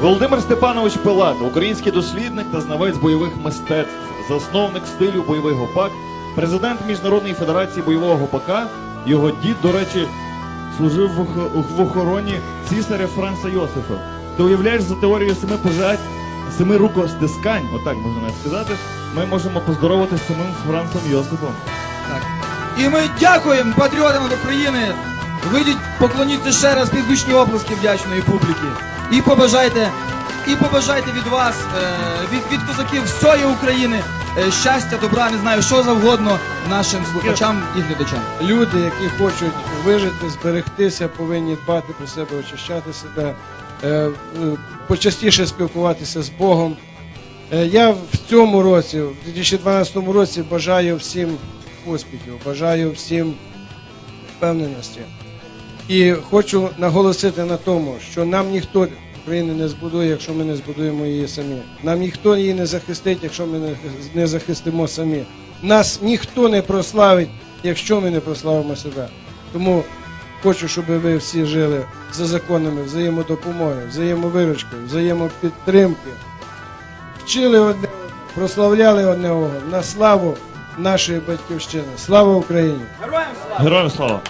Володимир Степанович Пилат, український дослідник та знавець бойових мистецтв, засновник стилю бойових гопак, президент Міжнародної федерації бойового гопака. Його дід, до речі, служив в, охороні цісаря Франца Йосифа. Ти уявляєш за теорією семи пожать, семи рукостискань, отак можна сказати, ми можемо поздоровати з самим Францем Йосифом. Так. І ми дякуємо патріотам України. Вийдіть, поклоніться ще раз під гучні оплески вдячної публіки. І побажайте, і побажайте від вас, е, від, від козаків всієї України е, щастя, добра, не знаю, що завгодно нашим слухачам і глядачам. Люди, які хочуть вижити, зберегтися, повинні дбати про себе, очищати себе, е, почастіше спілкуватися з Богом. Я в цьому році, в 2012 році, бажаю всім успіхів, бажаю всім впевненості. І хочу наголосити на тому, що нам ніхто України не збудує, якщо ми не збудуємо її самі. Нам ніхто її не захистить, якщо ми не- захистимо самі. Нас ніхто не прославить, якщо ми не прославимо себе. Тому хочу, щоб ви всі жили за законами взаємодопомоги, взаємовиручки, взаємопідтримки. Вчили одне, прославляли одне одного на славу нашої батьківщини. Слава Україні! Героям слава! Героям слава!